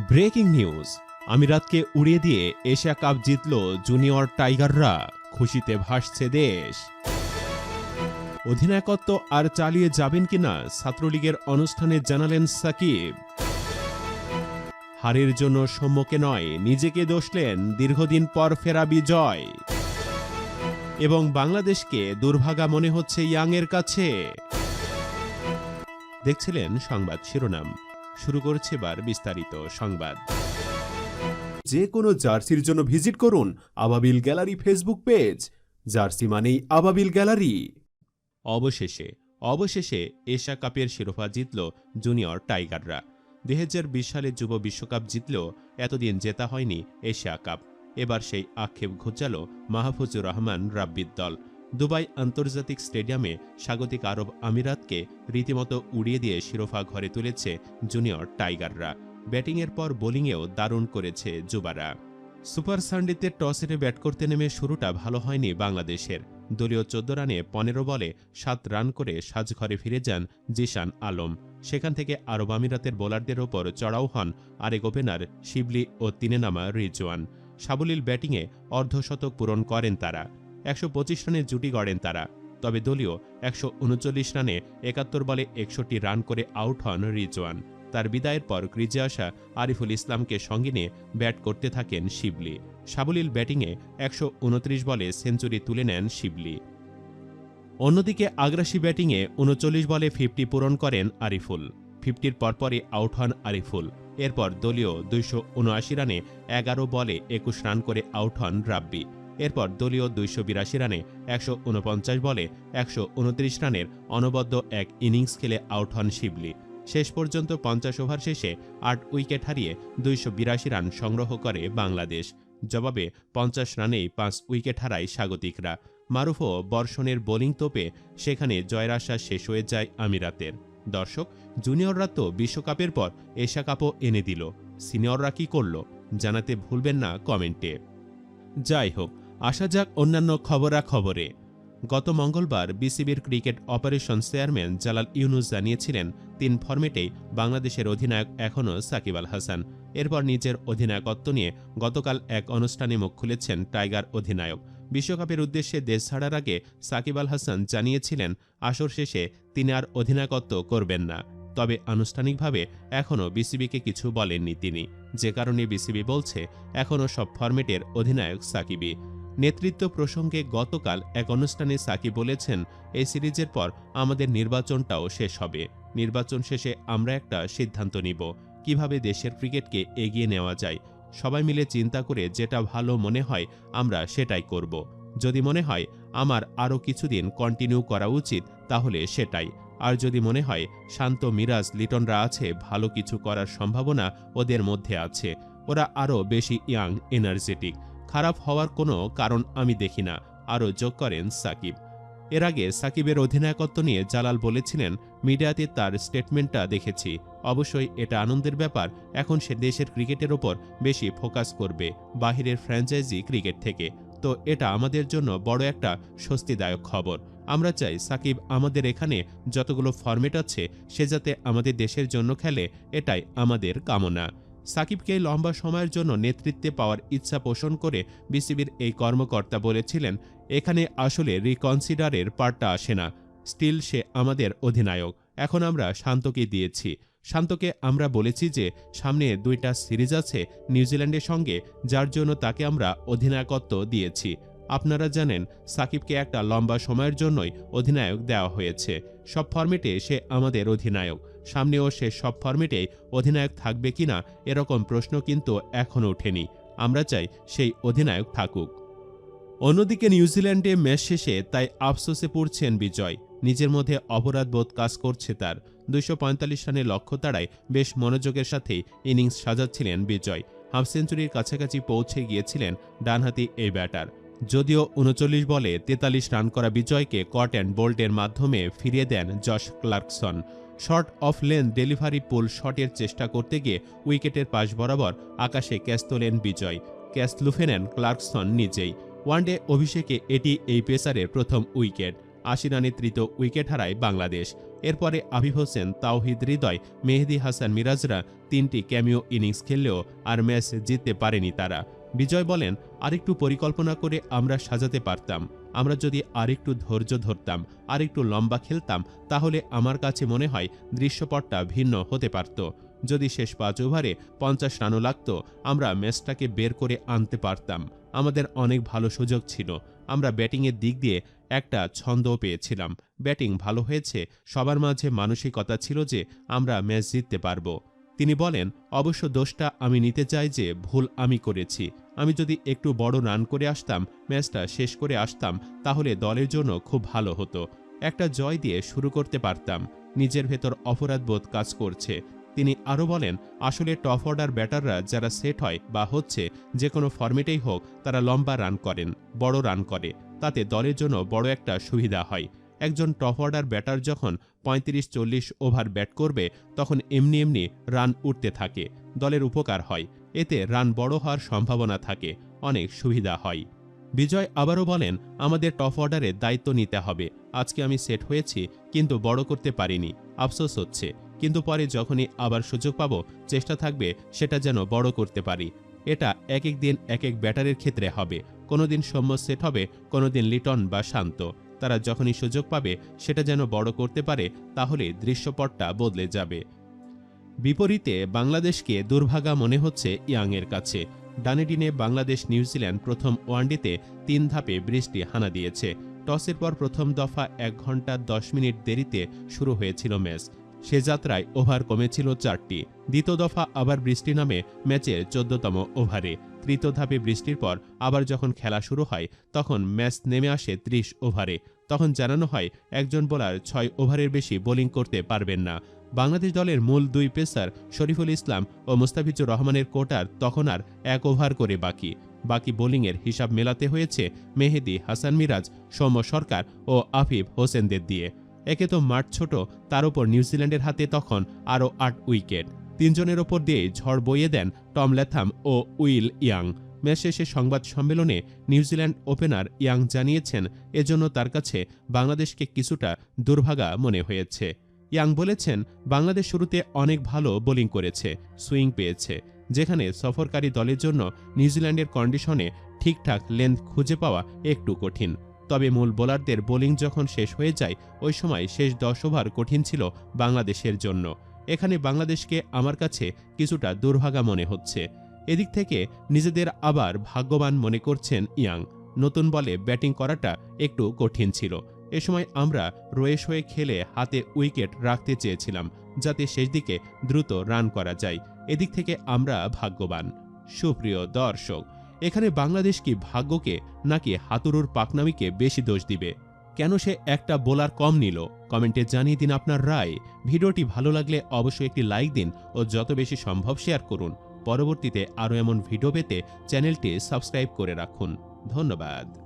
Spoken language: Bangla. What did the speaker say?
Breaking news. আমিরাতকে উড়িয়ে দিয়ে এশিয়া কাপ জিতল জুনিয়র টাইগাররা। খুশিতে ভাসছে দেশ। অধিনায়কত্ব আর চালিয়ে যাবেন কিনা ছাত্রলীগের অনুষ্ঠানে জানালেন সাকিব। হারের জন্য সম্মুখে নয়, নিজেকে দোষলেন দীর্ঘদিন পর ফেরা বিজয়। এবং বাংলাদেশকে দুর্ভাগা মনে হচ্ছে ইয়াংয়ের কাছে। দেখছিলেন সংবাদ শিরোনাম। শুরু করছে এবার বিস্তারিত সংবাদ। যে কোনো জার্সির জন্য ভিজিট করুন আবাবিল গ্যালারি ফেসবুক পেজ। জার্সি মানেই আবাবিল গ্যালারি। অবশেষে অবশেষে এশিয়া কাপের শিরোপা জিতল জুনিয়র টাইগাররা। দুই হাজার বিশ সালে যুব বিশ্বকাপ জিতলেও এতদিন জেতা হয়নি এশিয়া কাপ। এবার সেই আক্ষেপ ঘুচাল মাহফুজুর রহমান রাব্বির দল। দুবাই আন্তর্জাতিক স্টেডিয়ামে স্বাগতিক আরব আমিরাতকে রীতিমতো উড়িয়ে দিয়ে শিরোফা ঘরে তুলেছে জুনিয়র টাইগাররা। ব্যাটিংয়ের পর বোলিংয়েও দারুণ করেছে যুবারা। সুপার সানডেতে টস হেরে ব্যাট করতে নেমে শুরুটা ভালো হয়নি বাংলাদেশের। দলীয় চোদ্দ রানে পনেরো বলে সাত রান করে সাজঘরে ফিরে যান জিশান আলম। সেখান থেকে আরব আমিরাতের বোলারদের ওপর চড়াও হন আরেক ওপেনার শিবলি ও তিনে নামা রিজওয়ান। সাবলীল ব্যাটিংয়ে অর্ধশতক পূরণ করেন তারা। একশো পঁচিশ রানের জুটি গড়েন তারা। তবে দলীয় একশো উনচল্লিশ রানে একাত্তর বলে একষট্টি রান করে আউট হন রিজওয়ান। তার বিদায়ের পর ক্রিজে আসা আরিফুল ইসলামকে সঙ্গে নিয়ে ব্যাট করতে থাকেন শিবলি। সাবলীল ব্যাটিংয়ে একশো উনত্রিশ বলে সেঞ্চুরি তুলে নেন শিবলি। অন্যদিকে আগ্রাসী ব্যাটিংয়ে উনচল্লিশ বলে ফিফটি পূরণ করেন আরিফুল। ফিফটির পরপরই আউট হন আরিফুল। এরপর দলীয় দুইশো উনআশি রানে এগারো বলে একুশ রান করে আউট হন রাব্বি। এরপর দলীয় দুইশো বিরাশি রানে একশো উনপঞ্চাশ বলে একশো উনত্রিশ রানের অনবদ্য এক ইনিংস খেলে আউট হন শিবলি। শেষ পর্যন্ত পঞ্চাশ ওভার শেষে আট উইকেট হারিয়ে দুইশো বিরাশি রান সংগ্রহ করে বাংলাদেশ। জবাবে পঞ্চাশ রানেই পাঁচ উইকেট হারায় স্বাগতিকরা। মারুফও বর্ষণের বোলিং তোপে সেখানে জয়ের আশা শেষ হয়ে যায় আমিরাতের। দর্শক, জুনিয়ররা তো বিশ্বকাপের পর এশিয়া কাপও এনে দিল। সিনিয়ররা কি করল, জানাতে ভুলবেন না কমেন্টে। যাই হোক আসা যাক অন্যান্য খবরাখবরে। গত মঙ্গলবার বিসিবির cricket operation chairman Jalal Yunus জানিয়েছিলেন, তিন ফরম্যাটেই বাংলাদেশের অধিনায়ক এখনও সাকিব আল হাসান। এরপর নিজের অধিনায়কত্ব নিয়ে গতকাল এক অনুষ্ঠানে মুখ খুলেছেন টাইগার অধিনায়ক। বিশ্বকাপের উদ্দেশ্যে দেশ ছাড়ার আগে সাকিব আল হাসান জানিয়েছিলেন, আসর শেষে তিনি আর অধিনায়কত্ব করবেন না। তবে আনুষ্ঠানিকভাবে এখনও বিসিবিকে কিছু বলেননি তিনি। যে কারণে বিসিবি বলছে, এখনও সব ফরম্যাটের অধিনায়ক সাকিবই। নেতৃত্ব প্রসঙ্গে গতকাল এক অনুষ্ঠানে সাকিব বলেছেন, এই সিরিজের পর আমাদের নির্বাচনটাও শেষ হবে। নির্বাচন শেষে আমরা একটা সিদ্ধান্ত নিব। কীভাবে দেশের ক্রিকেটকে এগিয়ে নেওয়া যায়? সবাই মিলে চিন্তা করে যেটা ভালো মনে হয় আমরা সেটাই করব। যদি মনে হয় আমার আরও কিছুদিন কন্টিনিউ করা উচিত, তাহলে সেটাই। আর যদি মনে হয় শান্ত, মিরাজ, লিটনরা আছে, ভালো কিছু করার সম্ভাবনা ওদের মধ্যে আছে। ওরা আরও বেশি ইয়াং এনার্জেটিক খারাপ হওয়ার কোনো কারণ আমি দেখি না, আরও যোগ করেন সাকিব। এর আগে সাকিবের অধিনায়কত্ব নিয়ে জালাল বলেছিলেন, মিডিয়াতে তার স্টেটমেন্টটা দেখেছি। অবশ্যই এটা আনন্দের ব্যাপার। এখন সে দেশের ক্রিকেটের ওপর বেশি ফোকাস করবে, বাহিরের ফ্র্যাঞ্চাইজি ক্রিকেট থেকে। তো এটা আমাদের জন্য বড় একটা স্বস্তিদায়ক খবর। আমরা চাই সাকিব আমাদের এখানে যতগুলো ফরম্যাট আছে, সে যাতে আমাদের দেশের জন্য খেলে, এটাই আমাদের কামনা। সাকিবকে লম্বা সময়ের জন্য নেতৃত্বে পাওয়ার ইচ্ছা পোষণ করে বিসিবির এই কর্মকর্তা বলেছিলেন, এখানে আসলে রিকনসিডারের পার্টটা আসে না। স্টিল সে আমাদের অধিনায়ক। এখন আমরা শান্তকে দিয়েছি। শান্তকে আমরা বলেছি যে, সামনে দুইটা সিরিজ আছে নিউজিল্যান্ডের সঙ্গে, যার জন্য তাকে আমরা অধিনায়কত্ব দিয়েছি। আপনারা জানেন, সাকিবকে একটা লম্বা সময়ের জন্যই অধিনায়ক দেওয়া হয়েছে। সব ফর্মেটে সে আমাদের অধিনায়ক। সামনেও সে সব ফর্মেটেই অধিনায়ক থাকবে কিনা এরকম প্রশ্ন কিন্তু এখনও ওঠেনি। আমরা চাই সেই অধিনায়ক থাকুক। অন্যদিকে নিউজিল্যান্ডে ম্যাচ শেষে তাই আফসোসে পড়ছেন বিজয়। নিজের মধ্যে অপরাধ বোধ কাজ করছে তার। দুইশ পঁয়তাল্লিশ রানের লক্ষ্য তাড়ায় বেশ মনোযোগের সাথে ইনিংস সাজাচ্ছিলেন বিজয়। হাফ সেঞ্চুরির কাছাকাছি পৌঁছে গিয়েছিলেন ডানহাতি এই ব্যাটার। যদিও উনচল্লিশ বলে তেতাল্লিশ রান করা বিজয়কে কট অ্যান্ড বোল্টের মাধ্যমে ফিরিয়ে দেন Josh Clarkson. Short of length delivery pull শটের চেষ্টা করতে গিয়ে উইকেটের পাশ বরাবর আকাশে ক্যাচ তোলেন বিজয়। ক্যাচ লুফে নেন ক্লার্কসন নিজেই। ওয়ানডে অভিষেকে এটি এই পেসারের প্রথম উইকেট। আশি রানে তৃতীয় উইকেট হারায় বাংলাদেশ। এরপরে আবিব হোসেন, তাওহিদ হৃদয়, মেহেদি হাসান মিরাজরা তিনটি ক্যামিও ইনিংস খেললেও আর ম্যাচ জিততে পারেনি তারা। বিজয় বলেন, আরেকটু পরিকল্পনা করে আমরা সাজাতে পারতাম। আমরা যদি আরেকটু ধৈর্য ধরতাম, আরেকটু লম্বা খেলতাম, তাহলে আমার কাছে মনে হয় দৃশ্যপটটা ভিন্ন হতে পারত। যদি শেষ পাঁচ ওভারে পঞ্চাশ রানও লাগত, আমরা ম্যাচটাকে বের করে আনতে পারতাম। আমাদের অনেক ভালো সুযোগ ছিল। আমরা ব্যাটিংয়ের দিক দিয়ে একটা ছন্দও পেয়েছিলাম। ব্যাটিং ভালো হয়েছে, সবার মাঝে মানসিকতা ছিল যে আমরা ম্যাচ জিততে পারব। তিনি বলেন, অবশ্য দোষটা আমি নিতে চাই যে ভুল আমি করেছি। আমি যদি একটু বড় রান করে আসতাম, ম্যাচটা শেষ করে আসতাম, তাহলে দলের জন্য খুব ভালো হতো। একটা জয় দিয়ে শুরু করতে পারতাম। নিজের ভেতর অপরাধবোধ কাজ করছে। তিনি আরও বলেন, আসলে টপ অর্ডার ব্যাটাররা যারা সেট হয় বা হচ্ছে, যে কোনো ফর্মেটেই হোক, তারা লম্বা রান করেন, বড় রান করে। তাতে দলের জন্য বড় একটা সুবিধা হয়। একজন টপ অর্ডার ব্যাটার যখন পঁয়ত্রিশ চল্লিশ ওভার ব্যাট করবে, তখন এমনি এমনি রান উঠতে থাকে, দলের উপকার হয়। এতে রান বড় হওয়ার সম্ভাবনা থাকে, অনেক সুবিধা হয়। বিজয় আবারও বলেন, আমাদের টপ অর্ডারে দায়িত্ব নিতে হবে। আজকে আমি সেট হয়েছি, কিন্তু বড় করতে পারিনি। আফসোস হচ্ছে। কিন্তু পরে যখনই আবার সুযোগ পাব, চেষ্টা থাকবে সেটা যেন বড় করতে পারি। এটা এক এক দিন এক এক ব্যাটারের ক্ষেত্রে হবে। কোনোদিন সৌম্য সেট হবে, কোনোদিন লিটন বা শান্ত। তারা যখনই সুযোগ পাবে, সেটা যেন বড় করতে পারে, তাহলে দৃশ্যপটটা বদলে যাবে। বিপরীতে বাংলাদেশকে দুর্ভাগা মনে হচ্ছে ইয়াংয়ের কাছে। ডানেডিনে বাংলাদেশ নিউজিল্যান্ড প্রথম ওয়ানডেতে তিন ধাপে বৃষ্টি হানা দিয়েছে। টসের পর প্রথম দফা এক ঘণ্টা দশ মিনিট দেরিতে শুরু হয়েছিল ম্যাচ। সে যাত্রায় ওভার কমেছিল চারটি। দ্বিতীয় দফা আবার বৃষ্টি নামে ম্যাচের চোদ্দতম ওভারে। তৃতীয় ধাপে বৃষ্টির পর আবার যখন খেলা শুরু হয়, তখন ম্যাচ নেমে আসে ত্রিশ ওভারে। তখন জানানো হয়, একজন বোলার ছয় ওভারের বেশি বোলিং করতে পারবেন না। বাংলাদেশ দলের মূল দুই পেসার শরীফুল ইসলাম ও মুস্তাফিজুর রহমানের কোটার তখন আর এক ওভার করে বাকি। বাকি বোলিংয়ের হিসাব মেলাতে হয়েছে মেহেদি হাসান মিরাজ, সৌম্য সরকার ও আফিফ হোসেনদের দিয়ে। একে তো মাঠ ছোট, তার উপর নিউজিল্যান্ডের হাতে তখন আরও আট উইকেট। তিনজনের ওপর দিয়ে ঝড় বইয়ে দেন টম ল্যাথাম ও উইল ইয়াং। ম্যাচ শেষে সংবাদ সম্মেলনে নিউজিল্যান্ড ওপেনার ইয়াং জানিয়েছেন, এজন্য তার কাছে বাংলাদেশকে কিছুটা দুর্ভাগা মনে হয়েছে। ইয়াং বলেছেন, বাংলাদেশ শুরুতে অনেক ভালো বোলিং করেছে, সুইং পেয়েছে, যেখানে সফরকারী দলের জন্য নিউজিল্যান্ডের কন্ডিশনে ঠিকঠাক লেন্থ খুঁজে পাওয়া একটু কঠিন। তবে মূল বোলারদের বোলিং যখন শেষ হয়ে যায়, ওই সময় শেষ দশ ওভার কঠিন ছিল বাংলাদেশের জন্য। এখানে বাংলাদেশকে আমার কাছে কিছুটা দুর্ভাগা মনে হচ্ছে। এদিক থেকে নিজেদের আবার ভাগ্যবান মনে করছেন ইয়াং। নতুন বলে ব্যাটিং করাটা একটু কঠিন ছিল। এ সময় আমরা রয়েস হয়ে খেলে হাতে উইকেট রাখতে চেয়েছিলাম, যাতে শেষ দিকে দ্রুত রান করা যায়। এদিক থেকে আমরা ভাগ্যবান। সুপ্রিয় দর্শক এখানে বাংলাদেশ কি ভাগ্যকে নাকি হাতুরুর পাকনামিকে বেশি দোষ দিবে? কেন সে একটা বোলার কম নিল? কমেন্টে জানিয়ে দিন আপনার রায়। ভিডিওটি ভালো লাগলে অবশ্যই একটি লাইক দিন ও যত বেশি সম্ভব শেয়ার করুন। পরবর্তীতে আরও এমন ভিডিও পেতে চ্যানেলটি সাবস্ক্রাইব করে রাখুন। ধন্যবাদ।